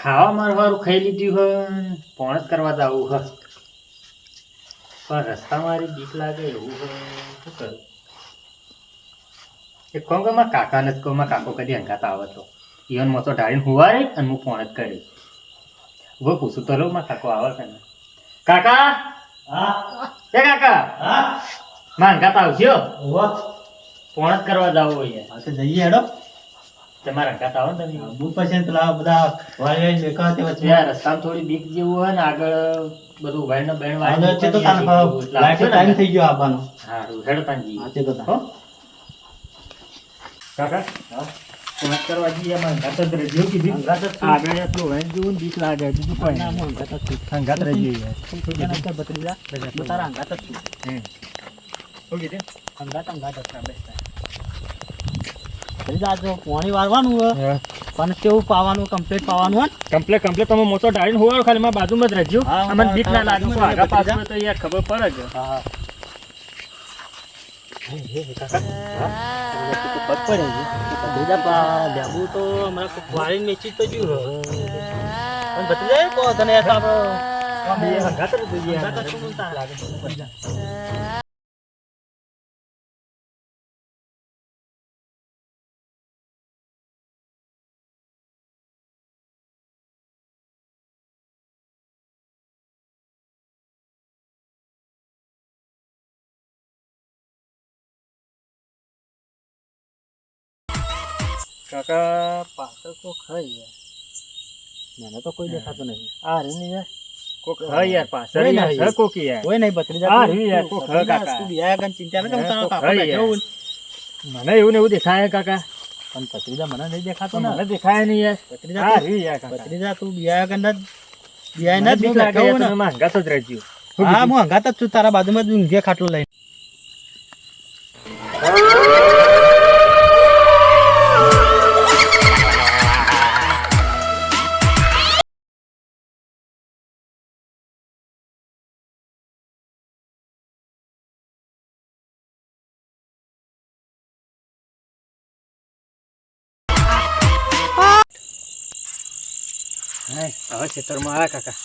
ખાવા મારવારું ખાઈ લીધું હોય પણ કરવા જવું હ પણ રસ્તા મારી બીક લાગે એવું હોય શું કરું? એક કોણ કે મારા કાકા નથી કહું મારા કાકો કદી હંગાત આવે તો. ઈવન મોટો ઢાળીને હુવા રહી અને હું ફોન જ કરી. હું પૂછું તો લઉં મારા કાકો આવે કે. કાકા? હા. એ કાકા? હા. મારા હંગાત આવજો. ફોન જ કરવા જવું હોય તો જઈએ હેડો. તમારા આવો ને તમે? બહુ પછી પેલા બધા વાળી બેકા તે વચ્ચે ત્યાં રસ્તામાં થોડી બીક જેવું હોય ને આગળ બધું વાયનો બેન આગળ છે તો તાન લાઈટ ટાઈમ થઈ ગયો આવવાનો હારું હેડો તાનજી હા. છે તો હો. તાન. કાકા કરવા જઈએ એમાં રહેજો કીધું. આગળ એટલું વાઈન જેવું ને બીક લાગે બીજું કોઈ ના, હું છું. તું? હું તારા છું. હમ. પોણી વાળવાનું હોય, પણ કેવું પાવાનું કમ્પ્લીટ પાવાનું હોય? કમ્પ્લેટ કમ્પ્લેટ તમે મોટો ઢાળીને હોવાળો ખાલી મારા બાજુમાં જ રહેજો. અમને બીક ના જ આગા પાછળ તો યાર ખબર પડે છે હા, હા. કાકા તો પગ પડે છે. ભત્રીજા, પા- લેબુ તો હમણાં વાળીને વેચી તો જ્યું પણ ભત્રીજા, કહો તને એ તો આપણો- કાકા પાછળ કોક હોય યાર. મને તો કોઈ દેખાતું નહીં. આ રે ને યાર? કોક હોય યાર પાછળ. યાર કોક યાર. કોઈ નહીં ભત્રીજા હા, તું- રહ્યું યાર, કોક ભત્રીજા, કાકા. તું બિહાયા કન ચિંતા ન કર, તારો કોક બેઠો મને એવું ને એવું દેખાય કાકા. પણ ભત્રીજા મને નહીં દેખાતો ને. મને દેખાય નહીં યાર. ભત્રીજા આ તું- યાર તું જ બિહાય મને ન બીક લાગે યાર, હું ને. તમે મારા હંગાત જ રહેજો. હા હું હંગાત જ છું તારા બાજુમાં જ ઊંઘે ખાટલો લઈને. હવે ખેતરમાં આવ્યા કાકા.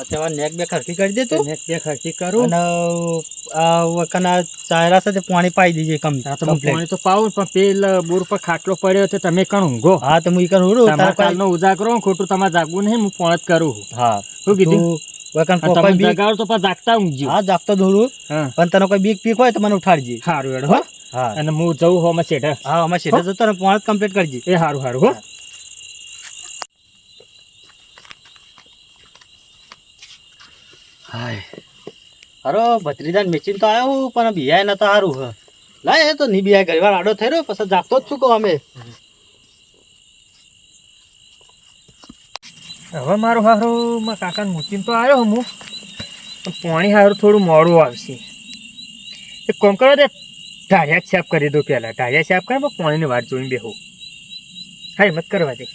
અત્યારે નેક બે ખરખી કરી દે તું. નેક બે ખર્ચી કરું. અને આ વખતના ચાયરા સાથે પાણી પાઈ દીજે કમ તો. પાણી તો પાવું પણ પેલ બોર પર ખાટલો પડ્યો છે તમે કણ ઊંઘો? હા તો હું કણ ઉડું તારા કાલનો ઉજાગરો ખોટું તમારે જાગવું નહીં હું પોણત કરું હા. શું કીધું? તું તો પાછા જાગતા ઊંઘજો. હા જાગતો દોડું. પણ તને કોઈ બીક પીક હોય તો મને ઉઠાડજે. સારું હેડો હો. હા. અને હું જઉં હો શેઠે હા અમે સીધા જતો ને પોણ કમ્પ્લીટ કરજે. એ સારું સારું હો. હાય. અરે ભત્રીજા મેચીન તો આવ્યો પણ બિહાય નતો સારું હ. લાય, એ તો ની બિહાય ઘરવાર વાર આડો થઈ રહ્યો પછી જાગતો જ છું કહો અમે. હવે મારું હારું મારા કાકાને મૂકીને તો આવ્યો હું, પણ હારું થોડું મોડું આવશે. એક કોમ કરો તે ઢાળિયા સાફ કરી દો પહેલાં. ઢાળિયા સાફ કરે પણ પાણીની વાત જોઈને બેહું. હા હિંમત કરવા દે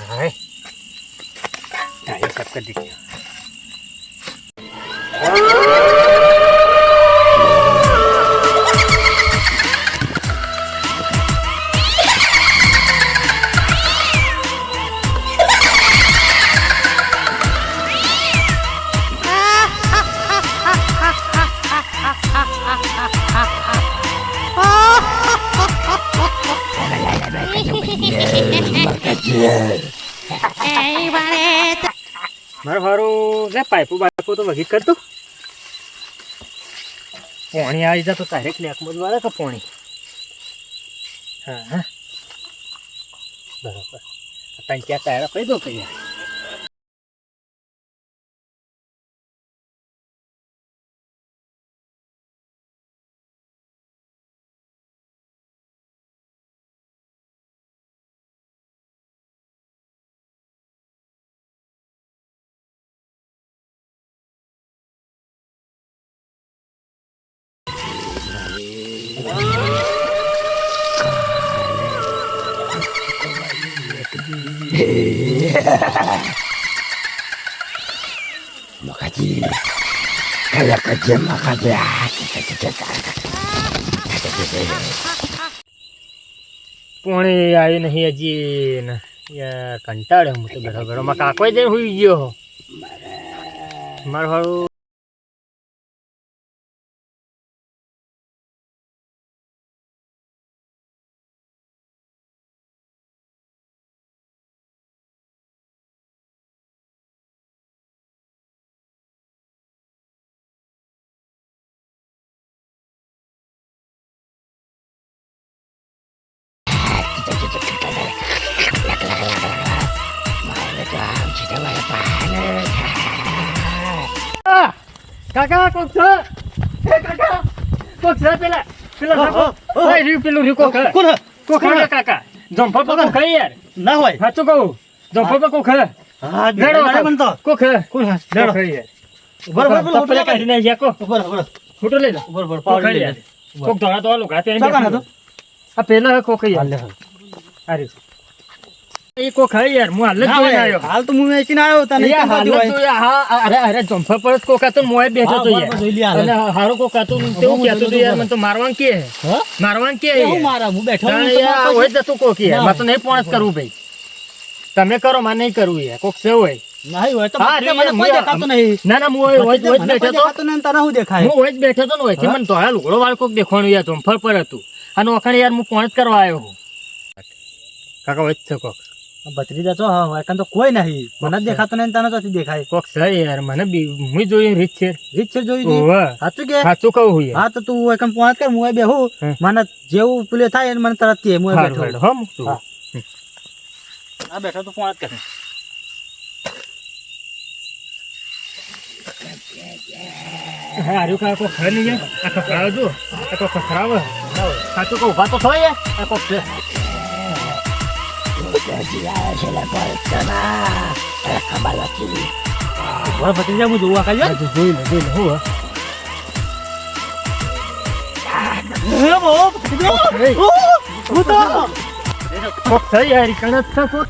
હાય ઢાળિયા સાફ કરી દીધી મારે હારું, લે પાઇપો બાઇપો તો વગી કરતું પોણી આવી જાય તો તારે લેકમાં જ વાળે કે પોણી? હા હા. બરાબર. તને ક્યાં તારા કહી દો કઈ Makasih. Kalau kerja makasih. પોણી આવી નહીં હજી. ને યાર કંટાળે હું તો બેઠો બેઠો માં કાકો જઈને હુઈ ગયો. મારો હારું. કાકા કોક છે? એ કાકા કોક છે પેલા? પેલા હા. ઓય રીવ પેલું રીવ કોક છે. કોણ? કોક છે કાકા? જંફર પર કોક છે યાર. ના હોય. સાચું કહું? જંફર પર કોક છે હા દેડો મન તો. કોક છે? કોણ હે? લેડો દેડો. બરાબર ઉભર, ઉભર, કાઢી નાખ યાકો કોક ઉભર. ફોટો લઈ લો. કોક પાવડી લે. કોક ધોળા તો આલો. હતું? આ પેલા કોક યાર. હાલ લે, હાલ. આ રહ્યું. એ કોક હે યાર હું હાલ જ જોઈને આવ્યો. હાલ તો હું વેચીને આવ્યો તને યાર, હાલ જ હા, અરે અરે જંફર પર કોક હતો ને બેઠો તો યાર. અને હારો કોક હતો ને તેવું હું કહેતો તો યાર મને તો મારવાન કે હે. મારવાન કે હું. મારા, હું બેઠો હું તો યાર, હોય જ હતું કોક યાર. ના. તો નહીં પોણસ કરવું ભાઈ. તમે કરો મારે નહીં કરવું યાર. કોક સેવ હોય. નહીં હોય તો મને કોઈ યાર, નહીં. ના ના હું હોય હોય હોય મને બેઠો ને તને દેખાય? હું હોય જ બેઠો તો ને હોયથી મને ધોળા લુગડો વાળો કોક યાર જંફર પર હતું. અને ઓખાણે યાર હું પોણસ કરવા આવ્યો હું કાકા હોય જ છે કોક. ભત્રીજા છો હા તો કોઈ નહીં મને જ દેખાતું નહીં તને તો દેખાય કોક છે યાર મને બી હું જોયું રીત છે રીત છે જોઈ. સાચું કે સાચું કહું હું હા તો તું એકમ પોણત કર હું બેહું. મને જેવું પેલે થાય મને તરત કે હું બેઠો હો, તું. આ બેઠો તું પોણત કર હા, હારું છે નહીં યાર. આ ખખડાવે જો. આ કોક ખખડાવે. સાચું કહું, ઊભા તો થો યાર. આ કોક છે. બરાબર ભત્રીજા હું જોવા કાઢ્યો આ જો જોઈ લે, જોઈ લે, હું હે. હે બહુ ભત્રીજો. એ. ઓ, હું તો કોક છે યાર, ઈ કણ જ છે કોક.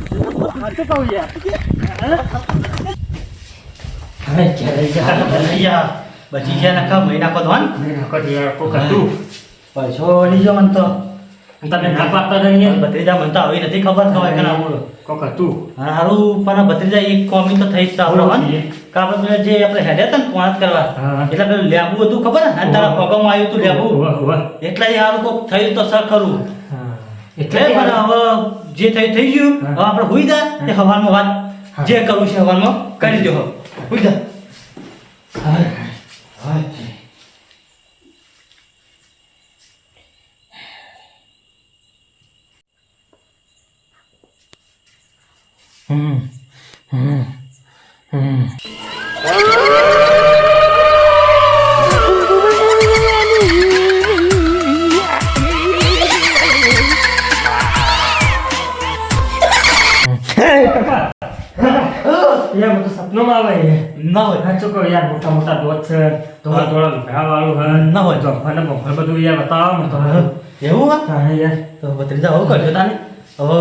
સાચું કહું યાર. હા, ક્યારે યાર. ભત્રીજા બચી ગયા નખા મહિના કો ધોન નહીં, નકર યાર, કોક હતું. પૈસો લીજો મન તો તમે ના પાડતા નહીં ભત્રીજા મને તો આવી નથી ખબર હોય કે ના બોલો કોક હતું. હા પણ ભત્રીજા એક કોમી તો થઈ જ આપણો કે આપણે પેલા જે આપણે હેડે હતા ને પોણત કરવા એટલે પેલું લેબુ હતું ખબર ને અને તારા પગમાં આવ્યું હતું લેબુ. એટલે એ હારું કોક થયું તો સર ખરું. એટલે પણ હવે જે થઈ થઈ ગયું હવે આપણે હોઈ જા એ હવારમાં વાત જે કરવું છે હવારમાં કરી દો હવે. હુઈ જા હાય, હાય. હમ. હમ. હમ. યાર મને તો સપનામાં આવે છે. ના હોય સાચું કહું યાર મોટા મોટા દોત છે થોડા થોડા લુગડા વાળું હે ના હોય. જમવાને બમવાને બધું યાર બતાવો મને તો એવું હા હા યાર તો ભત્રીજા હવે કરજો તાને હવે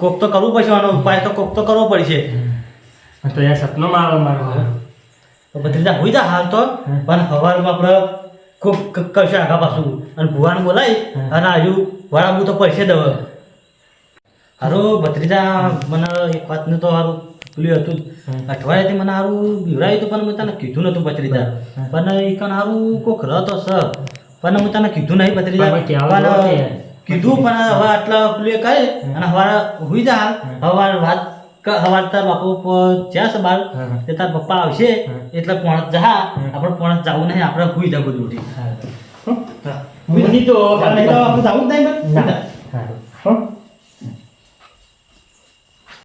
કોક તો કરવું પડશે આનો ઉપાય તો કોક તો કરવો પડશે. તો યાર સપનો આવે મારો તો ભત્રીજા હોઈ જા હાલ તો. પણ સવારમાં આપણે કોક કરશે આગા પાછું. અને ભુવાન બોલાય અને આજુ વળાવું તો પડશે જ હવે. ભત્રીજા મને એક વાતનું તો હારું પેલું હતું. અઠવાડિયાથી મને સારું બીવડાવ્યું હતું પણ મેં તને કીધું નતું ભત્રીજા. પણ એ કણ હારું કોક રહતો સ પણ મેં તને કીધું નહીં ભત્રીજા. પણ પણ કીધું પણ હવે આટલા પ્લે કરે અને હવારે હુઈ જા. હવાર વાત હવાર તાર બાપુ જ્યાં છે બાર તે તાર પપ્પા આવશે એટલે પોણત જા. આપણે પોણત જવું નહીં આપણે હુઈ જા બધું ઉઠી. તો આપણે જવું જ નહીં